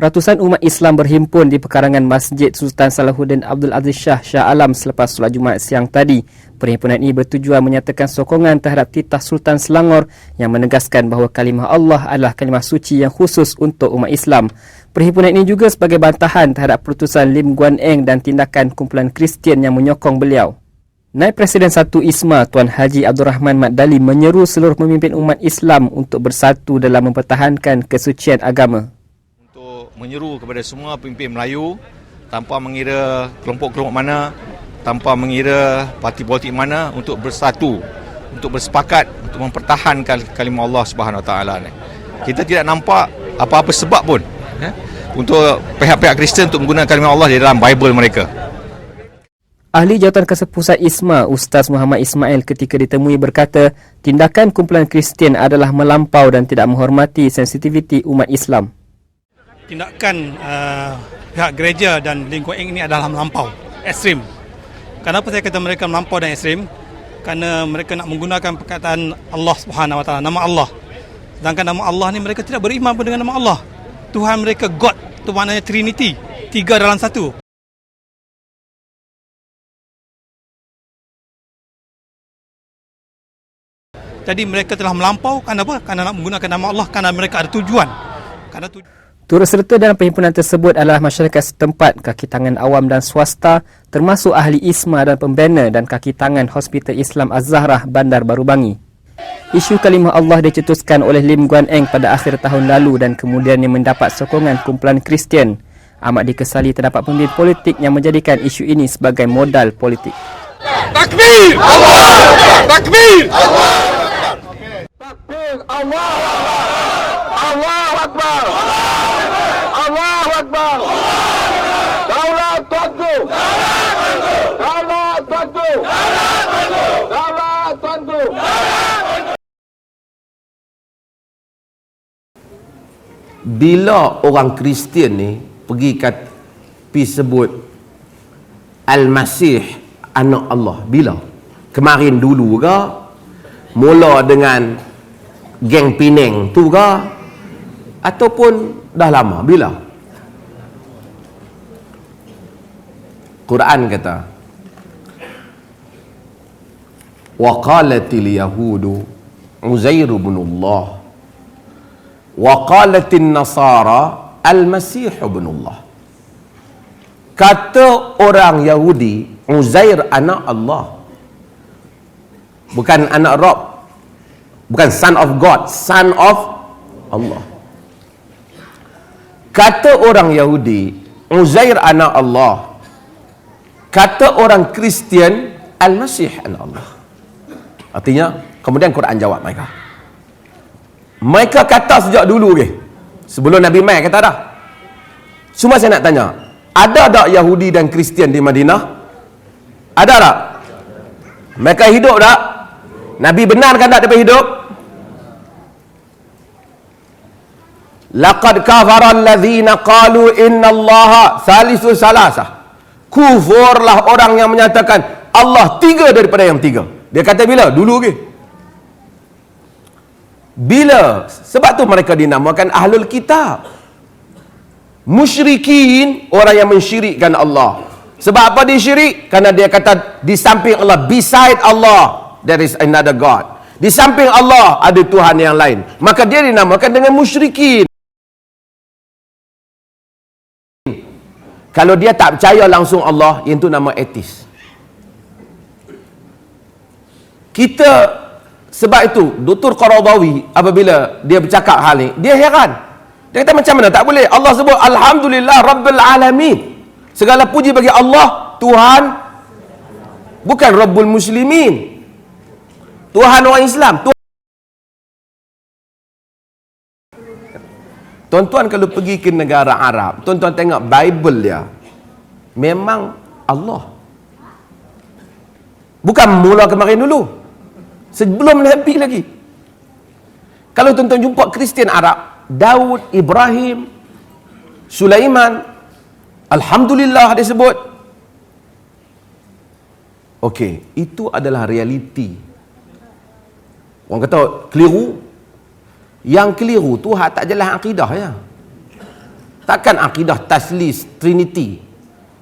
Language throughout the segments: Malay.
Ratusan umat Islam berhimpun di pekarangan Masjid Sultan Salahuddin Abdul Aziz Shah Shah Alam selepas solat Jumaat siang tadi. Perhimpunan ini bertujuan menyatakan sokongan terhadap titah Sultan Selangor yang menegaskan bahawa kalimah Allah adalah kalimah suci yang khusus untuk umat Islam. Perhimpunan ini juga sebagai bantahan terhadap putusan Lim Guan Eng dan tindakan kumpulan Kristian yang menyokong beliau. Naib Presiden Satu ISMA Tuan Haji Abdul Rahman Mat Dali menyeru seluruh pemimpin umat Islam untuk bersatu dalam mempertahankan kesucian agama menyeru kepada semua pemimpin Melayu tanpa mengira kelompok-kelompok mana, tanpa mengira parti politik mana untuk bersatu, untuk bersepakat untuk mempertahankan kalimah Allah Subhanahu Wa Taala ni. Kita tidak nampak apa-apa sebab pun ya, untuk pihak-pihak Kristen untuk menggunakan kalimah Allah di dalam Bible mereka. Ahli Jawatan Kesepusat ISMA, Ustaz Muhammad Ismail ketika ditemui berkata, tindakan kumpulan Kristian adalah melampau dan tidak menghormati sensitiviti umat Islam tindakan uh, pihak gereja dan lingkup ini adalah melampau, ekstrim. Kenapa saya kata mereka melampau dan ekstrim? Kerana mereka nak menggunakan perkataan Allah Subhanahu Wa Taala, nama Allah. Sedangkan nama Allah ni mereka tidak beriman pun dengan nama Allah. Tuhan mereka God, itu maknanya Trinity, tiga dalam satu. Jadi mereka telah melampau kerana apa? Kerana nak menggunakan nama Allah kerana mereka ada tujuan. Kerana tujuan Turut serta dalam perhimpunan tersebut adalah masyarakat setempat, kaki tangan awam dan swasta, termasuk ahli ISMA dan pembina dan kaki tangan Hospital Islam Az-Zahrah Bandar Baru Bangi. Isu kalimah Allah dicetuskan oleh Lim Guan Eng pada akhir tahun lalu dan kemudiannya mendapat sokongan kumpulan Kristian. Amat dikesali terdapat pemimpin politik yang menjadikan isu ini sebagai modal politik. Takbir! Allah! Takbir! Allah! Takbir! Allah! Allah Bila orang Kristian ni pergi kat pi sebut Al-Masih anak Allah bila? Kemarin dulu ke? Mula dengan geng Penang tu ke? Ataupun dah lama? Bila? Quran kata Wa qalatil yahudu Uzair bin Allah Wa qalatin nasara Al-Masih bin Allah Kata orang Yahudi Uzair anak Allah. Bukan anak Rob. Bukan son of God Son of Allah. Kata orang Yahudi Uzair anak Allah. Kata orang Kristian Al-Masih anak Allah. Artinya Kemudian Quran jawab mereka Mereka kata sejak dulu ke Sebelum Nabi Mai kata dah Cuma saya nak tanya Ada tak Yahudi dan Kristian di Madinah? Ada tak? Mereka hidup tak? Nabi benarkan tak mereka hidup? Laqad kafara alladhina qalu inna allaha thalithu salasah. Kufurlah orang yang menyatakan Allah tiga daripada yang tiga. Dia kata bila? Dulu ke? Bila? Sebab tu mereka dinamakan ahlul kitab. Musyrikin, orang yang mensyirikkan Allah. Sebab apa dia syirik? Karena dia kata di samping Allah, beside Allah, there is another God. Di samping Allah ada Tuhan yang lain. Maka dia dinamakan dengan musyrikin. Kalau dia tak percaya langsung Allah, yang itu nama etis. Kita sebab itu Dr. Qaradawi apabila dia bercakap hal ni, dia heran. Dia kata macam mana tak boleh? Allah sebut alhamdulillah rabbil alamin. Segala puji bagi Allah, Tuhan bukan rabbul muslimin. Tuhan orang Islam. Tuhan Tuan-tuan kalau pergi ke negara Arab, tuan-tuan tengok Bible dia. Memang Allah. Bukan mula kemarin dulu. Sebelum Nabi lagi. Kalau tuan-tuan jumpa Kristian Arab, Daud, Ibrahim, Sulaiman, Alhamdulillah dia sebut. Okey, itu adalah realiti. Orang kata keliru, yang keliru tu hak tak jelas akidah ya. Takkan akidah taslis, trinity.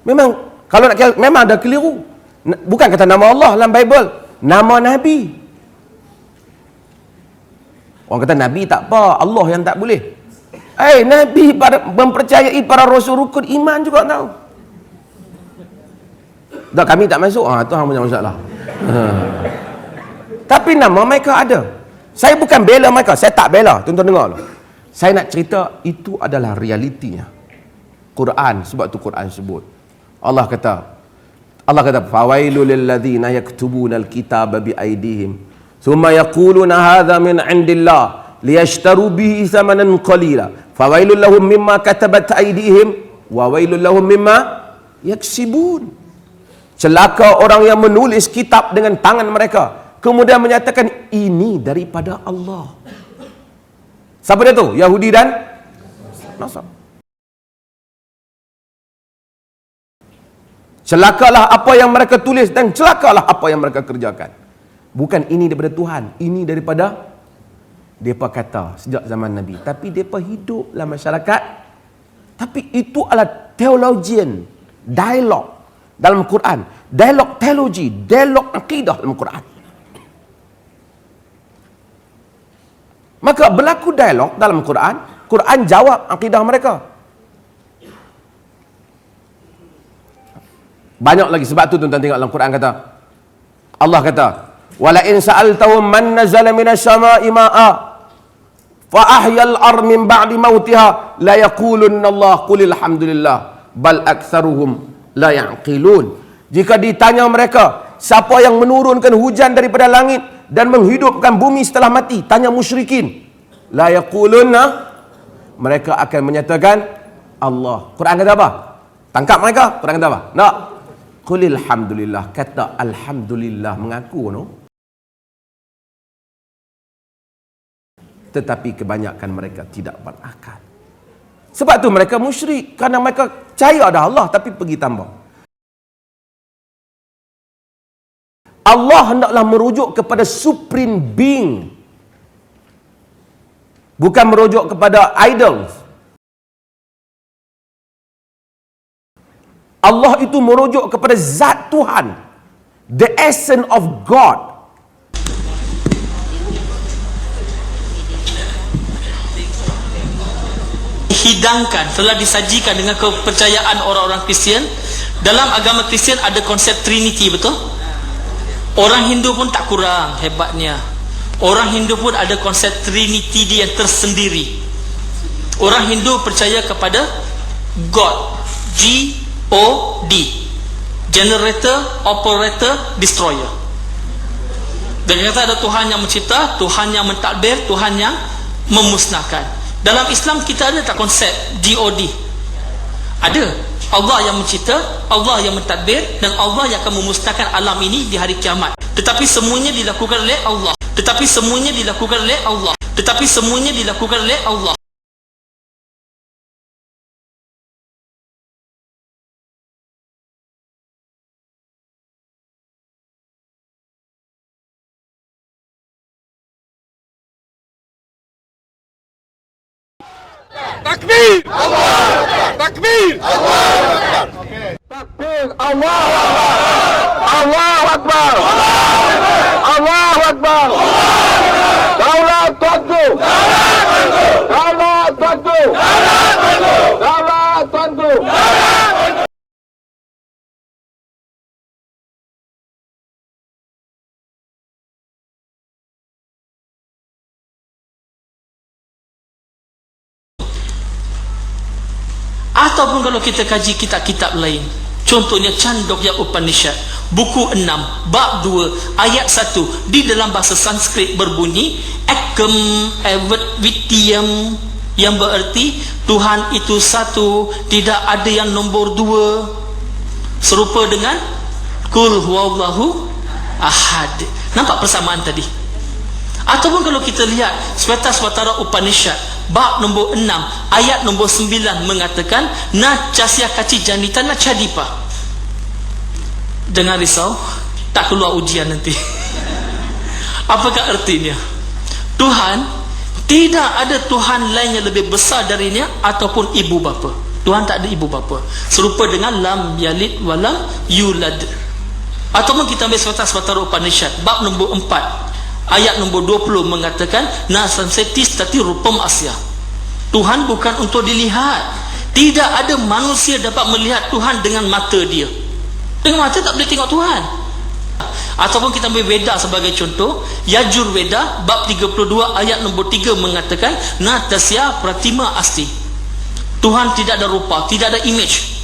Memang kalau nak memang ada keliru. Bukan kata nama Allah dalam Bible, nama Nabi. Orang kata Nabi tak apa, Allah yang tak boleh. Eh, Nabi pada, mempercayai para rasul rukun iman juga tahu. Tak kami tak masuk, ah tu punya masalah. Ha. Tapi nama mereka ada. Saya bukan bela mereka, saya tak bela. Tuan-tuan dengar dulu. Saya nak cerita itu adalah realitinya. Quran sebab tu Quran sebut. Allah kata Allah kata ladzina yaktubuna alkitaba bi aydihim thumma yaquluna hadha min indillah liyashtaru bihi thamanan qalila fawailul lahum mimma katabat aydihim wa wailul lahum mimma yaksibun celaka orang yang menulis kitab dengan tangan mereka kemudian menyatakan ini daripada Allah. Siapa dia tu? Yahudi dan Nasrani Celakalah apa yang mereka tulis dan celakalah apa yang mereka kerjakan. Bukan ini daripada Tuhan, ini daripada depa kata sejak zaman Nabi. Tapi depa hidup dalam masyarakat. Tapi itu adalah theologian, dialog dalam Quran. Dialog teologi, dialog akidah dalam Quran. Maka berlaku dialog dalam Quran, Quran jawab akidah mereka. Banyak lagi sebab tu tuan-tuan tengok dalam Quran kata Allah kata wala in sa'altahum man nazala minas sama'i ma'a fa ahyal ar min ba'di mautiha la yaqulunna Allah qul alhamdulillah bal aktsaruhum la yaqilun. Jika ditanya mereka siapa yang menurunkan hujan daripada langit dan menghidupkan bumi setelah mati tanya musyrikin. La yaqulunna mereka akan menyatakan Allah. Quran kata apa? Tangkap mereka Quran kata apa? Nak. Qul alhamdulillah kata alhamdulillah mengaku no. Tetapi kebanyakan mereka tidak berakal. Sebab tu mereka musyrik kerana mereka percaya ada Allah tapi pergi tambah. Allah hendaklah merujuk kepada supreme being. Bukan merujuk kepada idols. Allah itu merujuk kepada zat Tuhan. The essence of God. Hidangkan telah disajikan dengan kepercayaan orang-orang Kristian. Dalam agama Kristian ada konsep Trinity betul? Orang Hindu pun tak kurang hebatnya. Orang Hindu pun ada konsep Trinity dia yang tersendiri. Orang Hindu percaya kepada God G O D generator operator destroyer. Dan kata ada Tuhan yang mencipta Tuhan yang mentadbir Tuhan yang memusnahkan dalam Islam kita ada tak konsep GOD? Ada. Allah yang mencipta, Allah yang mentadbir dan Allah yang akan memusnahkan alam ini di hari kiamat. Tetapi semuanya dilakukan oleh Allah. Tetapi semuanya dilakukan oleh Allah. Tetapi semuanya dilakukan oleh Allah. Takbir! Takbir! Takbir! Allah! Allah Akbar! Allah Akbar! Daulat tuanku! Daulat tuanku! Daulat Ataupun kalau kita kaji kitab-kitab lain. Contohnya Chandogya Upanishad Buku 6 Bab 2 Ayat 1 Di dalam bahasa Sanskrit berbunyi Ekam Evet Vityam Yang bererti Tuhan itu satu Tidak ada yang nombor dua. Serupa dengan Kul huwallahu Ahad. Nampak persamaan tadi? Ataupun kalau kita lihat Sweta Swatara Upanishad Bab nombor 6 Ayat nombor 9 mengatakan Na casya kaci janita na cadipa Jangan risau? Tak keluar ujian nanti. Apakah artinya? Tuhan tidak ada Tuhan lain yang lebih besar darinya ataupun ibu bapa. Tuhan tak ada ibu bapa. Serupa dengan lam yalid walam yulad. Ataupun kita ambil surat Svatara Upanishad bab nombor 4 ayat nombor 20 mengatakan nasam setis tati rupam asya. Tuhan bukan untuk dilihat. Tidak ada manusia dapat melihat Tuhan dengan mata dia. Dengan mata tak boleh tengok Tuhan. Ataupun kita ambil Veda sebagai contoh Yajur Veda bab 32 ayat nombor 3 mengatakan Natasya Pratima Asti. Tuhan tidak ada rupa tidak ada image